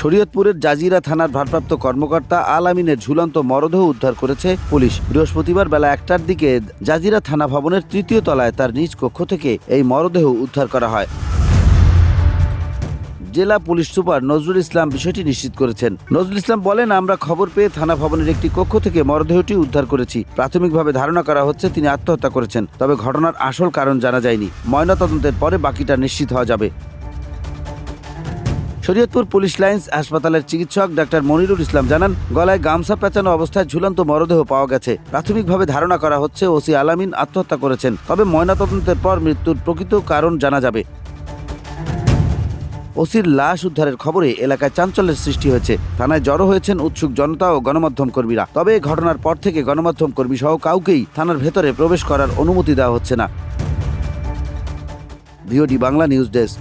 শরীয়তপুরের জাজিরা থানার ভারপ্রাপ্ত কর্মকর্তা আল আমিনের ঝুলন্ত মরদেহ উদ্ধার করেছে পুলিশ। বৃহস্পতিবার বেলা একটার দিকে জাজিরা থানা ভবনের তৃতীয় তলায় তার নিজ কক্ষ থেকে এই মরদেহ উদ্ধার করা হয়। জেলা পুলিশ সুপার নজরুল ইসলাম বিষয়টি নিশ্চিত করেছেন। নজরুল ইসলাম বলেন, আমরা খবর পেয়ে থানা ভবনের একটি কক্ষ থেকে মরদেহটি উদ্ধার করেছি। প্রাথমিকভাবে ধারণা করা হচ্ছে, তিনি আত্মহত্যা করেছেন। তবে ঘটনার আসল কারণ জানা যায়নি। ময়নাতদন্তের পরে বাকিটা নিশ্চিত হওয়া যাবে। শরীয়তপুর পুলিশ লাইন্স হাসপাতালের চিকিৎসক ডাক্তার মনিরুল ইসলাম জানান, গলায় গামছা পেঁচানো অবস্থায় ঝুলন্ত মরদেহ পাওয়া গেছে। প্রাথমিকভাবে ধারণা করা হচ্ছে ওসি আলামিন আত্মহত্যা করেছেন, তবে ময়নাতদন্তের পর মৃত্যুর প্রকৃত কারণ জানা যাবে। ওসির লাশ উদ্ধারের খবরে এলাকায় চাঞ্চল্যের সৃষ্টি হয়েছে। থানায় জড়ো হয়েছেন উৎসুক জনতা ও গণমাধ্যম কর্মীরা। তবে ঘটনার পর থেকে গণমাধ্যম কর্মী সহ কাউকেই থানার ভেতরে প্রবেশ করার অনুমতি দেওয়া হচ্ছে না। VOD Bangla news desk.